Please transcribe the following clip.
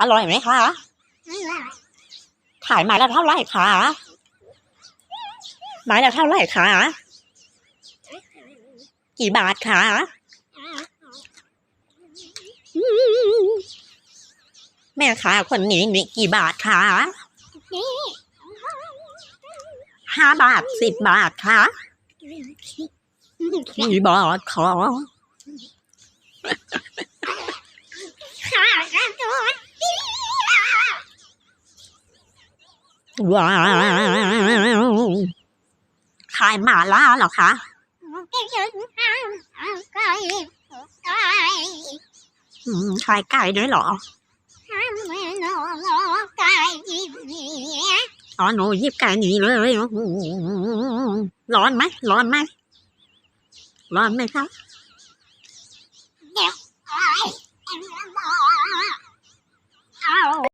อร่อยไหมคะ ขายไม้ละเท่าไหร่คะไม้ละเท่าไหร่คะ กี่บาทคะอืมแม่ค้าคนนี้นี่กี่บาทคะห้าบาทสิบบาทคะกี่บาทคะ ว้าวขายหมาล่าเหรอคะขายไก่ด้วยเหรออ๋อหนูยิบไก่หนีเลยร้อนไหมร้อนไหมร้อนไหมคะ